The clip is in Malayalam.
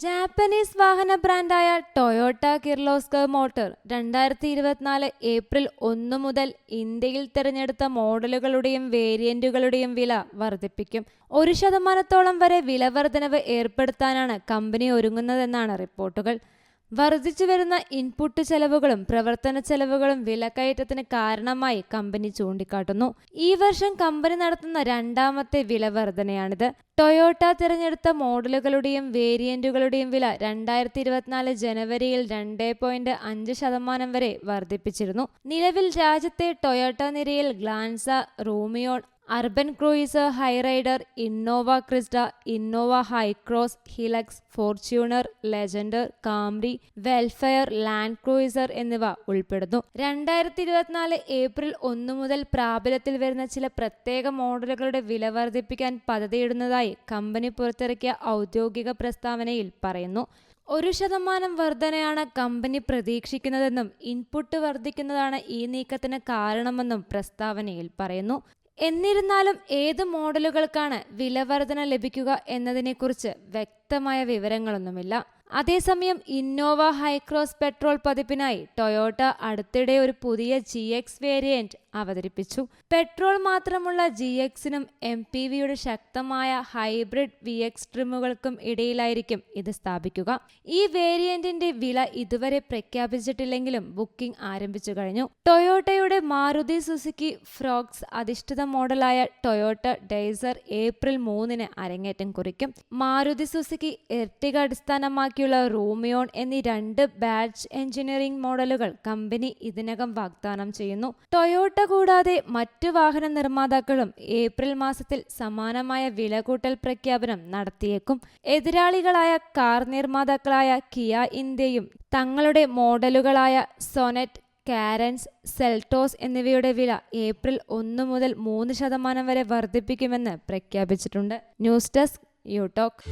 ജാപ്പനീസ് വാഹന ബ്രാൻഡായ ടൊയോട്ട കിർലോസ്കർ മോട്ടോർ രണ്ടായിരത്തി ഇരുപത്തിനാല് ഏപ്രിൽ ഒന്ന് മുതൽ ഇന്ത്യയിൽ തിരഞ്ഞെടുത്ത മോഡലുകളുടെയും വേരിയന്റുകളുടെയും വില വർദ്ധിപ്പിക്കും. ഒരു ശതമാനത്തോളം വരെ വില വർധനവ് ഏർപ്പെടുത്താനാണ് കമ്പനി ഒരുങ്ങുന്നതെന്നാണ് റിപ്പോർട്ടുകൾ. വർദ്ധിച്ചു വരുന്ന ഇൻപുട്ട് ചെലവുകളും പ്രവർത്തന ചെലവുകളും വിലക്കയറ്റത്തിന് കാരണമായി കമ്പനി ചൂണ്ടിക്കാട്ടുന്നു. ഈ വർഷം കമ്പനി നടത്തുന്ന രണ്ടാമത്തെ വില വർധനയാണിത്. ടൊയോട്ട തിരഞ്ഞെടുത്ത മോഡലുകളുടെയും വേരിയന്റുകളുടെയും വില രണ്ടായിരത്തി ഇരുപത്തിനാല് ജനുവരിയിൽ രണ്ട് പോയിന്റ് അഞ്ച് ശതമാനം വരെ വർദ്ധിപ്പിച്ചിരുന്നു. നിലവിൽ രാജ്യത്തെ ടൊയോട്ട നിരയിൽ Glanza Rumion Urban Cruiser Hyryder Innova Crysta Innova Hycross Hilux Fortuner Legender Camry Vellfire Land Cruiser എന്നിവ ഉൾപ്പെടുന്നു. രണ്ടായിരത്തി ഇരുപത്തിനാല് ഏപ്രിൽ ഒന്നു മുതൽ പ്രാബല്യത്തിൽ വരുന്ന ചില പ്രത്യേക മോഡലുകളുടെ വില വർദ്ധിപ്പിക്കാൻ പദ്ധതിയിടുന്നതായി കമ്പനി പുറത്തിറക്കിയ ഔദ്യോഗിക പ്രസ്താവനയിൽ പറയുന്നു. ഒരു ശതമാനം വർധനയാണ് കമ്പനി പ്രതീക്ഷിക്കുന്നതെന്നും ഇൻപുട്ട് വർദ്ധിക്കുന്നതാണ് ഈ നീക്കത്തിന് കാരണമെന്നും പ്രസ്താവനയിൽ പറയുന്നു. എന്നിരുന്നാലും ഏത് മോഡലുകൾക്കാണ് വിലവർധന ലഭിക്കുക എന്നതിനെക്കുറിച്ച് വ്യക്തമായ വിവരങ്ങളൊന്നുമില്ല. അതേസമയം ഇന്നോവ ഹൈക്രോസ് പെട്രോൾ പതിപ്പിനായി ടൊയോട്ട അടുത്തിടെ ഒരു പുതിയ ജി എക്സ് വേരിയന്റ് അവതരിപ്പിച്ചു. പെട്രോൾ മാത്രമുള്ള ജി എക്സിനും എം പി വിയുടെ ശക്തമായ ഹൈബ്രിഡ് വി എക്സ് ട്രിമുകൾക്കും ഇടയിലായിരിക്കും ഇത് സ്ഥാപിക്കുക. ഈ വേരിയന്റിന്റെ വില ഇതുവരെ പ്രഖ്യാപിച്ചിട്ടില്ലെങ്കിലും ബുക്കിംഗ് ആരംഭിച്ചു കഴിഞ്ഞു. ടൊയോട്ടയുടെ മാരുതി സുസുക്കി ഫ്രോക്സ് അധിഷ്ഠിത മോഡലായ ടൊയോട്ട ഡൈസർ ഏപ്രിൽ മൂന്നിന് അരങ്ങേറ്റം കുറിക്കും. മാരുതി സുസുക്കി എർട്ടിക അടിസ്ഥാനമാക്കിയുള്ള റൂമിയോൺ എന്നീ രണ്ട് ബാച്ച് എഞ്ചിനീയറിംഗ് മോഡലുകൾ കമ്പനി ഇതിനകം വാഗ്ദാനം ചെയ്യുന്നു. ടൊയോട്ട കൂടാതെ മറ്റ് വാഹന നിർമ്മാതാക്കളും ഏപ്രിൽ മാസത്തിൽ സമാനമായ വില കൂട്ടൽ പ്രഖ്യാപനം നടത്തിയേക്കും. എതിരാളികളായ കാർ നിർമ്മാതാക്കളായ കിയ ഇന്ത്യയും തങ്ങളുടെ മോഡലുകളായ സൊനറ്റ് കാരൻസ് സെൽട്ടോസ് എന്നിവയുടെ വില ഏപ്രിൽ ഒന്ന് മുതൽ മൂന്ന് ശതമാനം വരെ വർദ്ധിപ്പിക്കുമെന്ന് പ്രഖ്യാപിച്ചിട്ടുണ്ട്. News desk യൂടോക്ക്